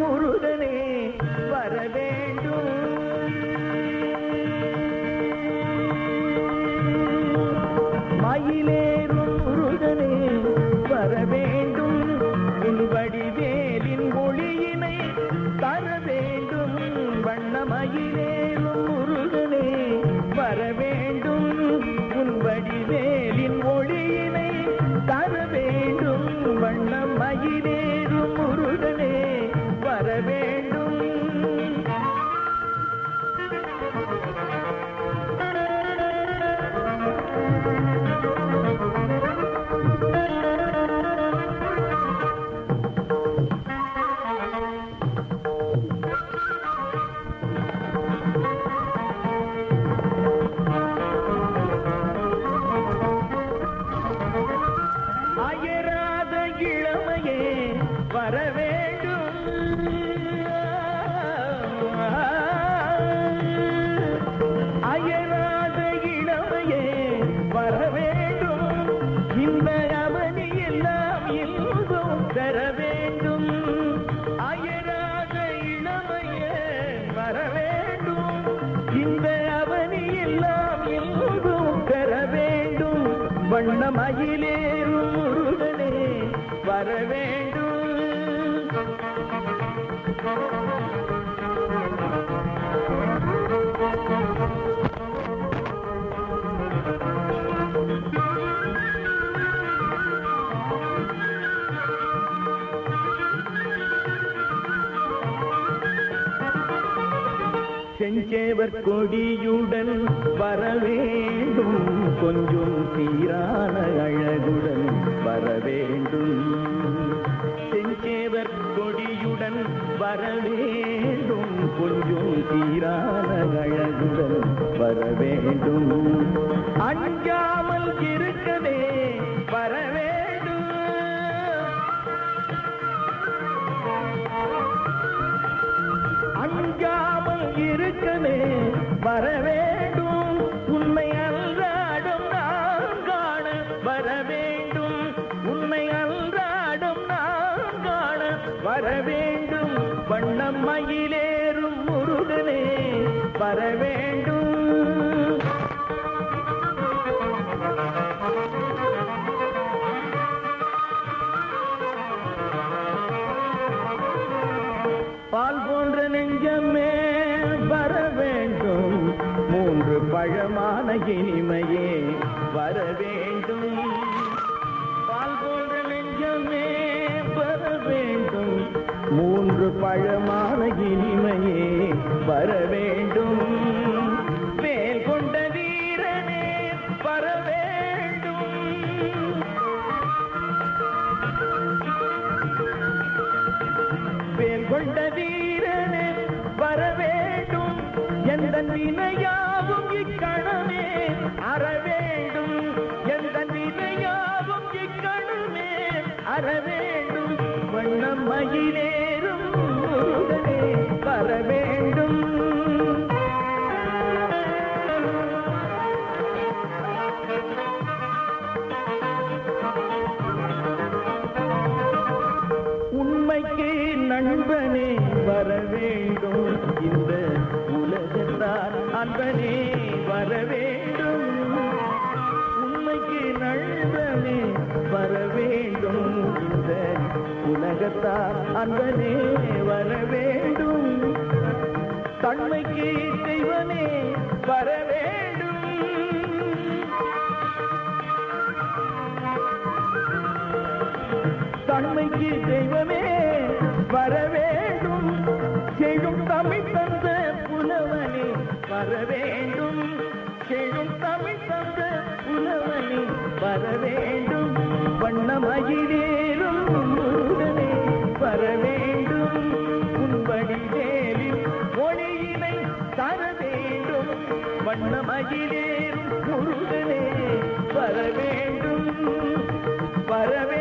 முருகனே. வர வேண்டும் அயராத இளமையே வர வேண்டும் இந்த அவனி எல்லாம் எங்கும் பெற வேண்டும் அயராத இளமையே வர வேண்டும் இந்த அவனி எல்லாம் வேண்டும் வண்ணமயிலேறும் முருகனே வர வேண்டும் செஞ்சேவர் கொடியுடன் வர வேண்டும் கொஞ்சம் சீரான அழகுடன் வர வரவேண்டும். கொஞ்சம் சீரான அழகுடன் வரவேண்டும். அஞ்சாமல் இருக்கவே வரவேண்டும். அஞ்சாமல் இருக்கவே வர வேண்டும் உண்மை நான் காண உண்மை நான் காண வண்ணம் மயிலேறும் முருகனே வர வேண்டும். பால் போன்ற நெஞ்சமே வர வேண்டும். மூன்று பழமான இனிமையே வர வேண்டும். பால் போன்ற நெஞ்சமே வர வேண்டும். மூன்று பழமான இனிமையே வர வேண்டும் வேல் கொண்ட வீரனே வர வேண்டும் வேல் கொண்ட வீரனே வர வேண்டும் எந்த வினையாவும் இக்கணமே அற வேண்டும் எந்த வினையாவும் இக்கணமே அற வேண்டும் வண்ணம் மயிலே வர வேண்டும். உண்மைக்கு நண்பனே வர வேண்டும். இந்த உலகத்தார் அன்பனே வர வேண்டும். உண்மைக்கு நண்பனே வர வேண்டும். இந்த உலகத்தார் அன்பனே வர வேண்டும் தன்மைக்கு தெய்வமே வர வேண்டும். தன்மைக்கு தெய்வமே வர வேண்டும். செய்யும் தமிழ் தந்த புலவனே வர வேண்டும். செய்யும் தமிழ் தந்த புலவனே வர வேண்டும். வண்ணமயிலே தர வேண்டும். வண்ணமகிலேறும் முருகனே வர வேண்டும். வர வேண்டும்